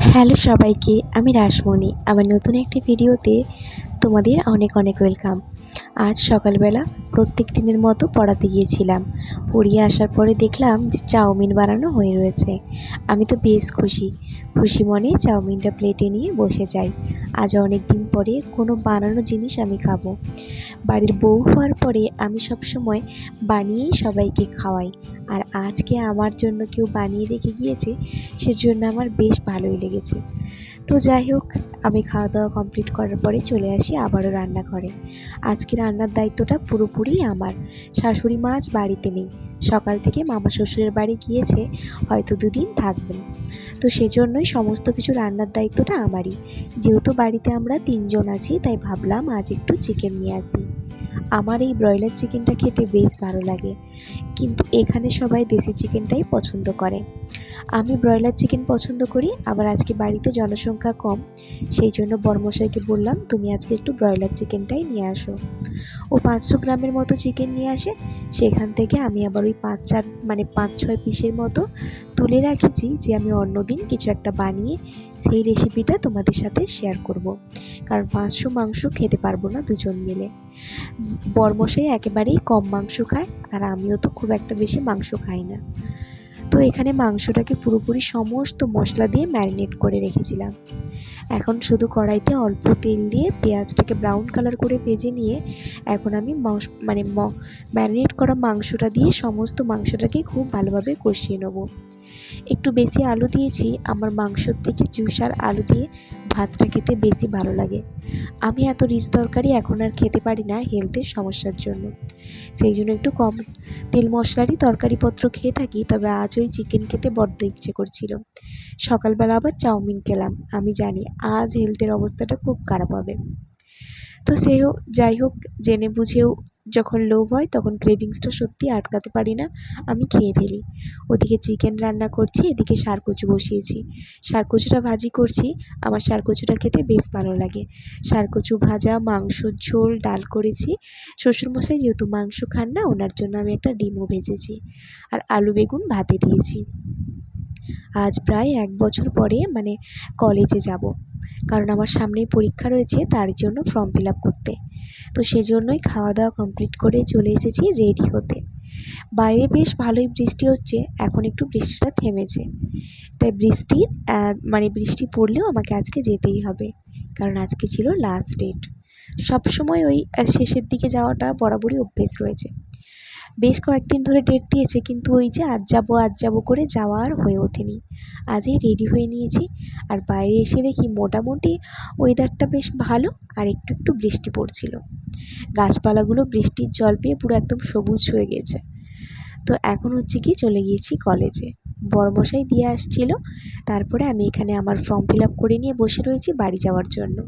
Hello সবাইকে আমি রাসমণি। আমার নতুন একটি ভিডিওতে তোমাদের অনেক অনেক ওয়েলকাম। আজ সকালবেলা প্রত্যেক দিনের মতো পড়াতে গিয়েছিলাম। পড়িয়ে আসার পরে দেখলাম যে চাউমিন বানানো হয়ে রয়েছে। আমি তো বেশ খুশি। খুশি মনে চাউমিনটা প্লেটে নিয়ে বসে যাই। আজ অনেক দিন পরে কোনো বানানো জিনিস আমি খাব। বাড়ির বউ হওয়ার পরে আমি সবসময় বানিয়েই সবাইকে খাওয়াই। আর আজকে আমার জন্য কেউ বানিয়ে রেখে গিয়েছে, সেজন্য আমার বেশ ভালোই লেগেছে। তো যাই হোক, আমি খাওয়া দাওয়া কমপ্লিট করার পরে চলে আসি আবারও রান্নাঘরে। আজকে রান্নার দায়িত্বটা পুরোপুরি আমার। শাশুড়ি মা আজ বাড়িতে নেই। সকাল থেকে মামা শ্বশুরের বাড়ি গিয়েছে, হয়তো দুদিন থাকবেন। তো সেজন্যই সমস্ত কিছু রান্নার দায়িত্বটা আমারই। যেহেতু বাড়িতে আমরা তিনজন আছি, তাই ভাবলাম আজ একটু চিকেন নিয়ে আসি। আমার এই ব্রয়লার চিকেনটা খেতে বেশ ভালো লাগে। কিন্তু এখানে সবাই দেশি চিকেনটাই পছন্দ করে। আমি ব্রয়লার চিকেন পছন্দ করি, আবার আজকে বাড়িতে জনসংখ্যা কম, সেই জন্য বর্মশাইকে বললাম, তুমি আজকে একটু ব্রয়লার চিকেনটাই নিয়ে আসো। ও পাঁচশো গ্রামের মতো চিকেন নিয়ে আসে। সেখান থেকে আমি আবার ওই পাঁচ চার মানে পাঁচ ছয় পিসের মতো তুলে রাখেছি যে আমি অন্যদিন কিছু একটা বানিয়ে সেই রেসিপিটা তোমাদের সাথে শেয়ার করব। কারণ পাঁচশো মাংস খেতে পারব না দুজন মিলে। বরমশাই একেবারেই কম মাংস খায়, আর আমিও তো খুব একটা বেশি মাংস খাই না। তো এখানে মাংসটাকে পুরোপুরি সমস্ত মশলা দিয়ে ম্যারিনেট করে রেখেছিলাম। এখন শুধু কড়াইতে অল্প তেল দিয়ে পেঁয়াজটাকে ব্রাউন কালার করে ভেজে নিয়ে এখন আমি মানে ম্যারিনেট করা মাংসটা দিয়ে সমস্ত মাংসটাকে খুব ভালোভাবে কষিয়ে নেব। একটু বেশি আলু দিয়েছি, আমার মাংসর থেকে জুসার আলু দিয়ে ভাতটা খেতে বেশি ভালো লাগে। আমি এত রিচ তরকারি এখন আর খেতে পারি না হেলথের সমস্যার জন্য। সেই জন্য একটু কম তেল মশলারই তরকারিপত্র খেয়ে থাকি, তবে আজ ওই চিকেন খেতে বড্ড ইচ্ছে করছিল। সকালবেলা আবার চাউমিন খেলাম। আমি জানি আজ হেলথের অবস্থাটা খুব খারাপ হবে। তো সেও যাই হোক, জেনে বুঝেও যখন লোভ হয় তখন ক্রেভিংসটা সত্যি আটকাতে পারি না, আমি খেয়ে ফেলি। ওদিকে চিকেন রান্না করছি, এদিকে কচু বসিয়েছি। কচুটা ভাজি করছি, আমার কচুটা খেতে বেশ ভালো লাগে। কচু ভাজা মাংস ঝোল, ডাল করেছি। শ্বশুরমশাই যেহেতু মাংস খান না, ওনার জন্য আমি একটা ডিমও ভেজেছি। আর আলু বেগুন ভাতে দিয়েছি। আজ প্রায় এক বছর পরে মানে কলেজে যাব। কারণ আমার সামনেই পরীক্ষা রয়েছে, তার জন্য ফর্ম ফিল আপ করতে। তো সেজন্যই খাওয়া দাওয়া কমপ্লিট করে চলে এসেছি রেডি হতে। বাইরে বেশ ভালোই বৃষ্টি হচ্ছে, এখন একটু বৃষ্টিটা থেমেছে। তাই বৃষ্টির মানে বৃষ্টি পড়লেও আমাকে আজকে যেতেই হবে। কারণ আজকে ছিল লাস্ট ডেট সবসময় ওই শেষের দিকে যাওয়াটা বরাবরই অভ্যেস রয়েছে। বেশ কয়েকদিন ধরে ডেট দিয়েছে, কিন্তু ওই যে আজ যাব আজ যাব করে যাওয়া আর হয়ে ওঠেনি। আজই রেডি হয়ে নিয়েছি। আর বাইরে এসে দেখি মোটামুটি ওয়েদারটা বেশ ভালো আর একটু একটু বৃষ্টি পড়ছিল। গাছপালাগুলো বৃষ্টির জল পেয়ে পুরো একদম সবুজ হয়ে গেছে। তো এখন হচ্ছে কি চলে গিয়েছি কলেজে বড়মশাই দিয়ে আসছিল, তারপরে আমি এখানে আমার ফর্ম ফিল আপ করে নিয়ে বসে রয়েছি বাড়ি যাওয়ার জন্য।